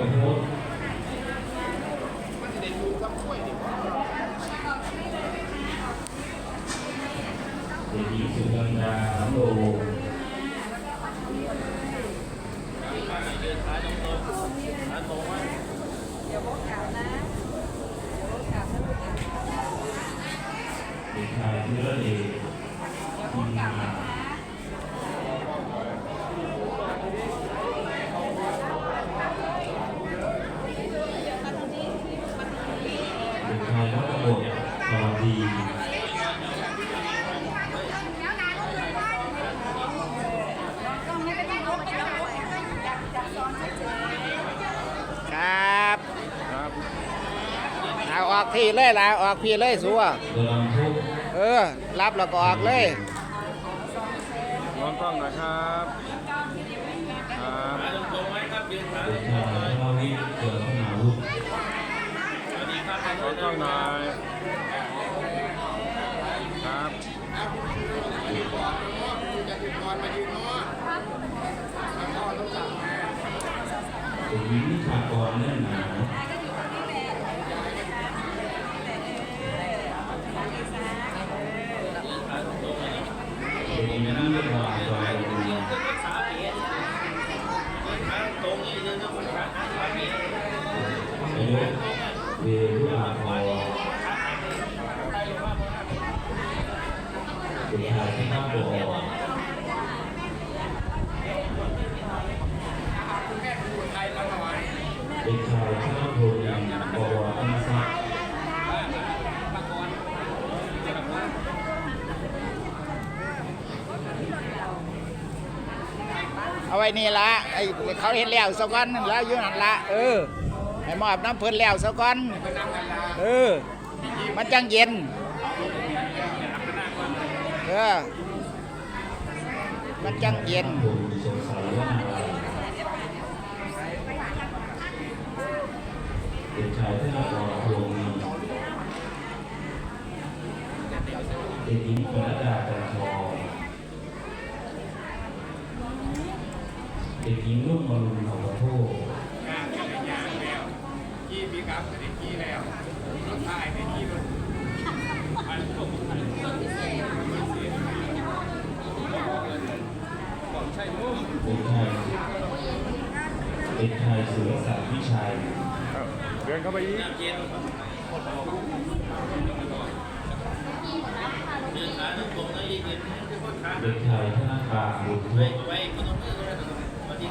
กพจน์เด็กหญิงสุกัญญาสำโรง เดี๋ยวพวกกลับนะเดี๋ยวพวกกลับนะลูกนะ เด็กชายธีรเดช เดี๋ยวพวกกลับนะคะ เด็กชายวัฒบทสวัสดี ครับ ครับ เอาออกพี่เลยล่ะออกพี่เลยสัวกำลังทุกข์เออ รับแล้วก็ออกเลยมองกล้องหน่อยครับครับเด็กชายพระวิทย์เกิดสนาวุฒิมองกล้องหน่อยครับเด็กหญิงนิชากรแน่นหนาเด็กหญิงนิรวาจอยดี อ เอาไว้นี่ละไอ้เขาเห็นแล้วสักวันนึงแล้วอยู่นั่นละเออให้มอบน้ำเพิ่นแล้วสักวันเออ มันจังเย็นเออมันจังเย็นผมสงสัยว่าเด็กชายที่น่ากรพงศ์เด็กหญิงปนัดดาจันทอง เด็กหญิงรุ่งมรุนขอโทษกี้ปีกับไม่ได้กี้แล้วรถถ่ายไม่กี้รถเด็กชายเด็กชายสุรศักดิ์วิชัยเดินเข้าไปอีกเด็กชายธนากาบุตรเวช เด็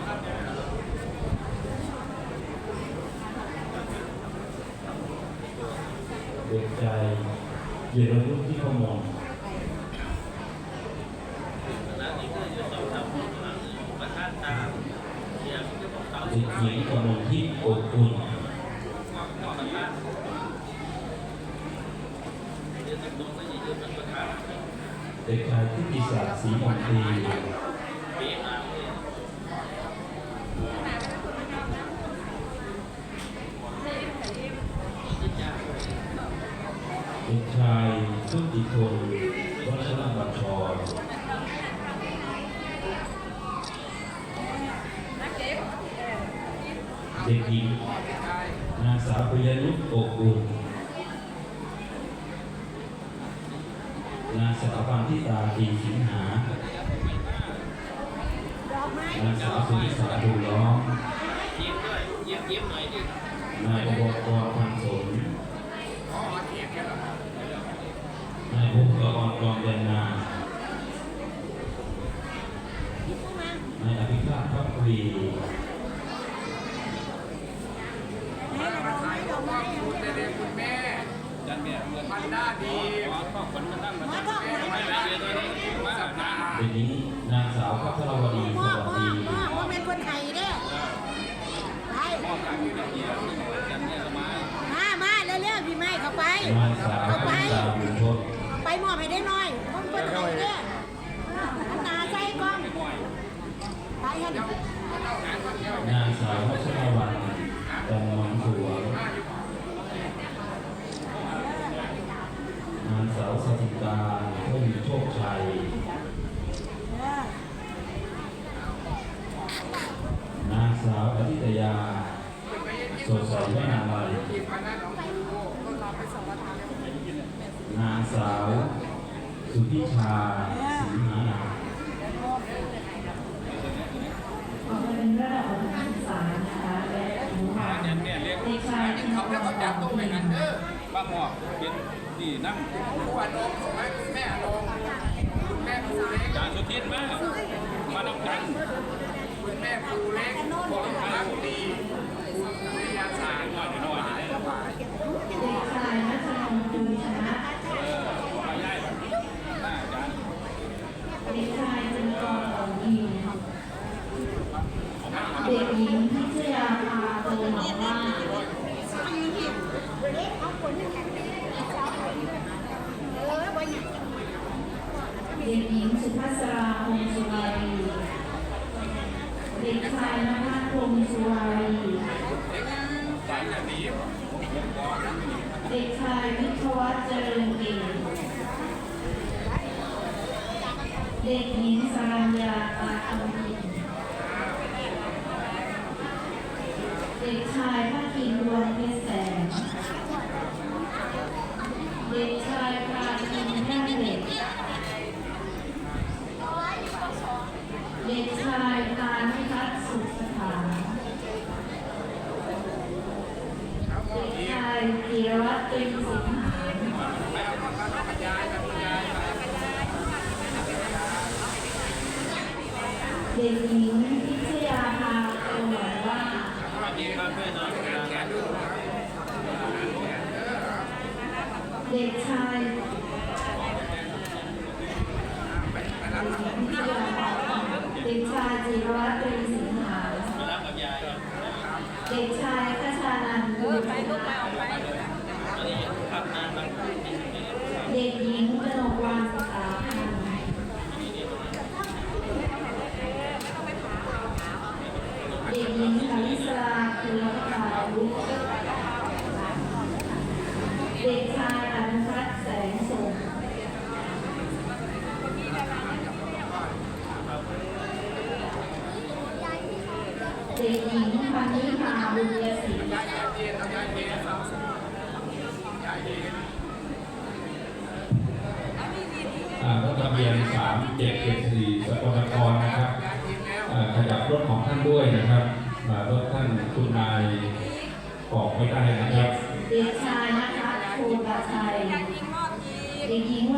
กชายเยรวุฒิที่พมรเด็กหญิงกมลทิพย์อบอุ่นเด็กชายทิติศักดิ์ศรีมนตรี เด็กชาย พุทธิพงศ์วัชรบัญชรเด็กหญิงนางสาวปิยนุชอบอุ่นางสาวปานทิตาดีสิงหานางสาวสุนิสาดูล้อมนายอบกพันสน นายภูมิกรกองเดินนาในอภิชาติพักวีมันหน้าดีเด็กหญิงนางสาวพัทรวดีสวัสพ่อดีพ่อว่าเป็นคนไทยเด้อไปมามาเร็วๆพี่ไม่เข้าไป นางสาวเข้าไปพิสาบุญทศ ไปมอบให้ได้หน่อยผมเป็นคนไทยเด้ออันนาใจกล้องไปกันนางสาววัชรวรรณจันทร์มังสวงนางสาวสถิตาเพิ่มโชคชัยนางสาวอธิตยาสดใสไม่นานเลย นางสาว สุธิชาศรีหานาขอเป็นระดับอุดมศึกษานะคะและอนุบาลเด็กชายธนกรของพิมพ์บ้างหอกเป็นที่นั่งวันนมสมัยคุณแม่นมคุณแม่ครูเล็กจานสุทินมากมาดำกันคุณแม่ครูเล็กของรักดีคุณวิทยาศาสตร์หน่อยหน่อยนี่แหละเด็ก เด็กชายธนกรของพิมพ์เด็กหญิงพิชยาภาโตหนองว่าเด็กหญิงสุภัสราพงศ์สุวารีเด็กชายนภัสพงสุวารีเด็กชายวิทวัฒน์เจริญเก่ง เด็กหญิงสรัญญาตาคำพินเด็กชายพักินดวง ด็กหญิงพิชยาภาโตหวังว่าสวัสดีครับเพื่อนน้องเด็กชายเด็กชายจิรวัตรตรีสิงหาเด็กชายคชานันท์บุญเด็กหญิงกนกวรรณสาพันธ์เด็กหญิงคาริสราคุณรัตนาวุฒิเด็กชายอนุพัฒน์แสงส่ง เด็กหญิงพันนิพาบุญยศรีอ่ารถทะเบียนสามเจ็ดเจ็ดสี่สกลนครนะครับขยับรถของท่านด้วยนะครับรถท่านคุณนายออกไม่ได้นะครับ เด็กชายนะคะภูกระชัยเด็กหญิงว